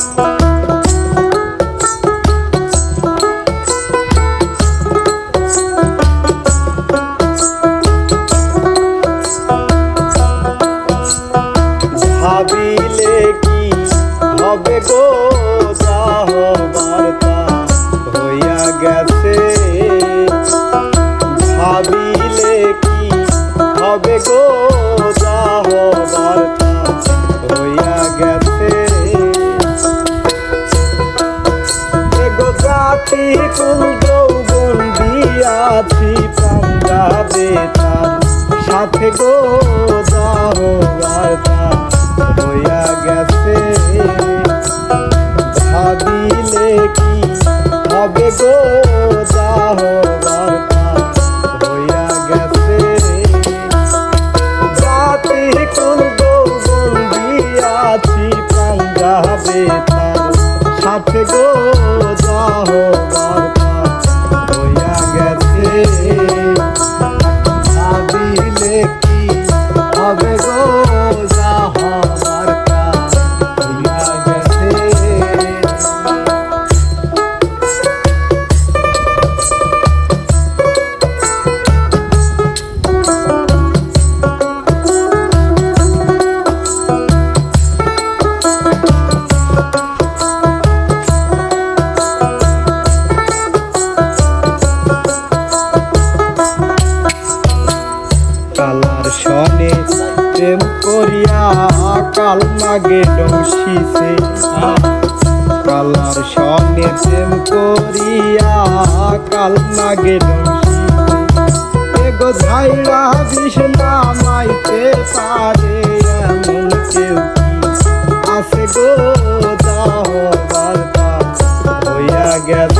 ভাবিলে গো যা হবার হইয়া গেছে। ভাবিলে কি হবে গো যা হবার হইয়া গেছে জাতি কুল যৌবন দিয়াছি পাঞ্জাবে তার সাথে গো যা হবে সনে প্রেম করিয়া কাল নাগে ডংসিছে কালার সনে প্রেম করিয়া কাল নাগে ডংসিছে এগো ঝাইরা বিষ্ণা মাইতে পারে এমন কেউ আছে গো যাও বার্তা হইয়া গেছে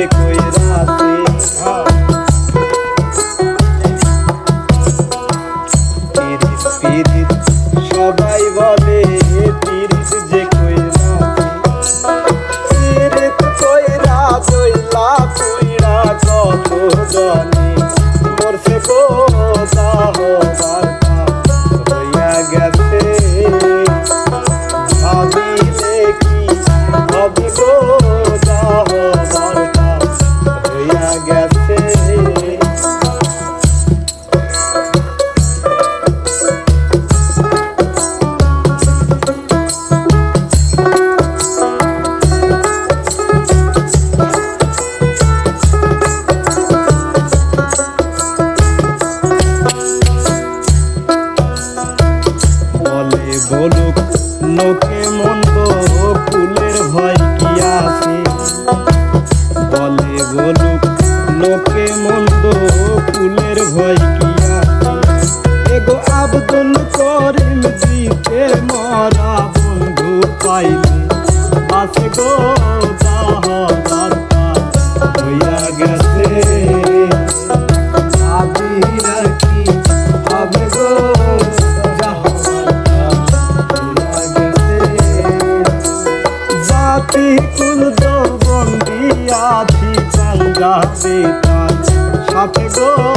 পিরিত বলুক লোকে মন্দ ফুলের ভয় কি আছে? আব্দুল করিম জিতে মরা বন্ধু পাইলে। বাসে গো হইয়া গেছে। আবিরা কি হবে গো জাতি কুল বন্দিয়াছি পাঞ্জাবে তার সাথে গো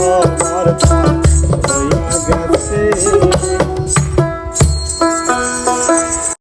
Oh.